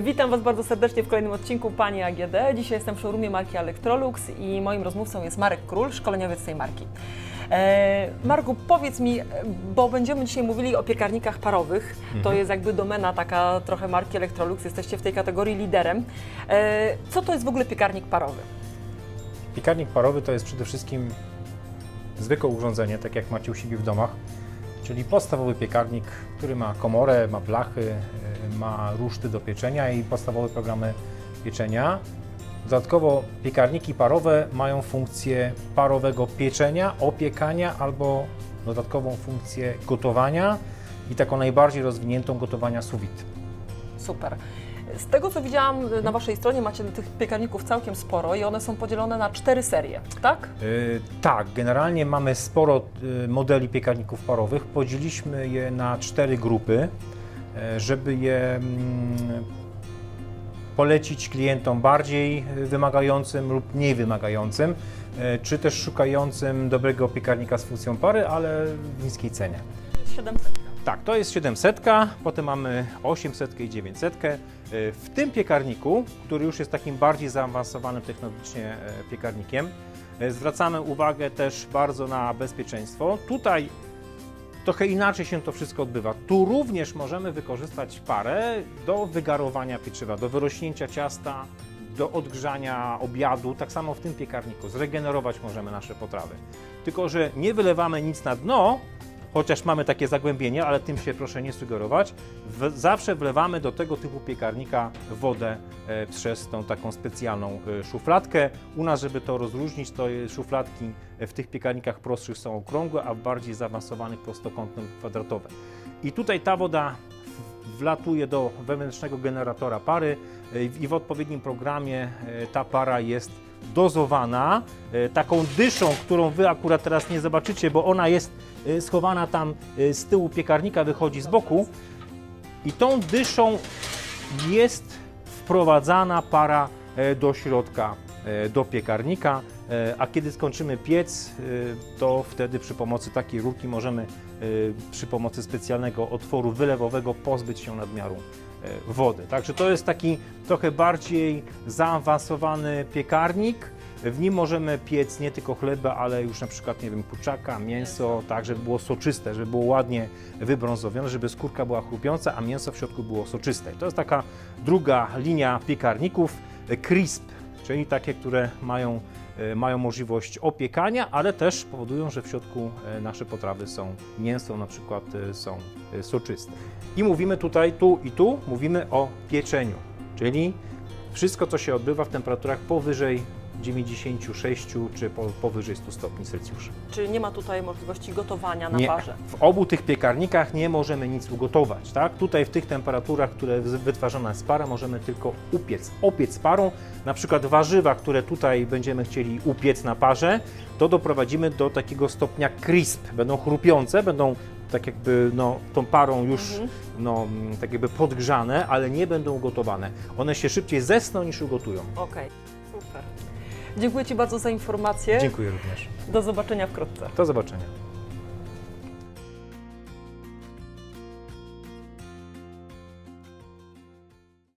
Witam Was bardzo serdecznie w kolejnym odcinku Pani AGD. Dzisiaj jestem w showroomie marki Electrolux i moim rozmówcą jest Marek Król, szkoleniowiec tej marki. E, Marku, powiedz mi, bo będziemy dzisiaj mówili o piekarnikach parowych. To jest jakby domena taka trochę marki Electrolux, jesteście w tej kategorii liderem. E, co to jest w ogóle piekarnik parowy? Piekarnik parowy to jest przede wszystkim zwykłe urządzenie, tak jak macie u siebie w domach, czyli podstawowy piekarnik, który ma komorę, ma blachy, y, ma ruszty do pieczenia i podstawowe programy pieczenia. Dodatkowo piekarniki parowe mają funkcję parowego pieczenia, opiekania albo dodatkową funkcję gotowania i taką najbardziej rozwiniętą gotowania sous vide. Super. Z tego co widziałam e, na Waszej stronie macie tych piekarników całkiem sporo i one są podzielone na cztery serie, tak? Y, tak, generalnie mamy sporo y, modeli piekarników parowych. Podzieliliśmy je na cztery grupy, y, żeby je mm, polecić klientom bardziej wymagającym lub mniej wymagającym, y, czy też szukającym dobrego piekarnika z funkcją pary, ale w niskiej cenie. 700. Tak, to jest 700, potem mamy 800 i 900. W tym piekarniku, który już jest takim bardziej zaawansowanym technologicznie e, piekarnikiem, e, zwracamy uwagę też bardzo na bezpieczeństwo. Tutaj trochę inaczej się to wszystko odbywa. Tu również możemy wykorzystać parę do wygarowania pieczywa, do wyrośnięcia ciasta, do odgrzania obiadu. Tak samo w tym piekarniku zregenerować możemy nasze potrawy. Tylko, że nie wylewamy nic na dno, chociaż mamy takie zagłębienie, ale tym się proszę nie sugerować. W, zawsze wlewamy do tego typu piekarnika wodę e, przez tą taką specjalną e, szufladkę. U nas, żeby to rozróżnić, to e, szufladki w tych piekarnikach prostszych są okrągłe, a w bardziej zaawansowanych prostokątne kwadratowe. I tutaj ta woda wlatuje do wewnętrznego generatora pary e, i w odpowiednim programie e, ta para jest dozowana e, taką dyszą, którą Wy akurat teraz nie zobaczycie, bo ona jest e, schowana tam e, z tyłu piekarnika, wychodzi z boku. I tą dyszą jest wprowadzana para do środka, do piekarnika, a kiedy skończymy piec, to wtedy przy pomocy takiej rurki możemy przy pomocy specjalnego otworu wylewowego pozbyć się nadmiaru wody. Także to jest taki trochę bardziej zaawansowany piekarnik. W nim możemy piec nie tylko chleba, ale już na przykład, nie wiem, kurczaka, mięso, tak, żeby było soczyste, żeby było ładnie wybrązowione, żeby skórka była chrupiąca, a mięso w środku było soczyste. To jest taka druga linia piekarników, e, crisp, czyli takie, które mają, e, mają możliwość opiekania, ale też powodują, że w środku e, nasze potrawy są, mięso na przykład e, są soczyste. I mówimy tutaj, tu i tu, mówimy o pieczeniu, czyli wszystko, co się odbywa w temperaturach powyżej 96 czy po, powyżej 100 stopni Celsjusza. Czy nie ma tutaj możliwości gotowania na Nie. parze? W obu tych piekarnikach nie możemy nic ugotować, tak? Tutaj w tych temperaturach, które wytwarzana jest para, możemy tylko upiec, opiec parą. Na przykład warzywa, które tutaj będziemy chcieli upiec na parze, to doprowadzimy do takiego stopnia crisp. Będą chrupiące, będą tak jakby no, tą parą już Mhm. no, mm, tak jakby podgrzane, ale nie będą ugotowane. One się szybciej zesną niż ugotują. Okej, super. Dziękuję Ci bardzo za informację. Dziękuję również. Do zobaczenia wkrótce. Do zobaczenia.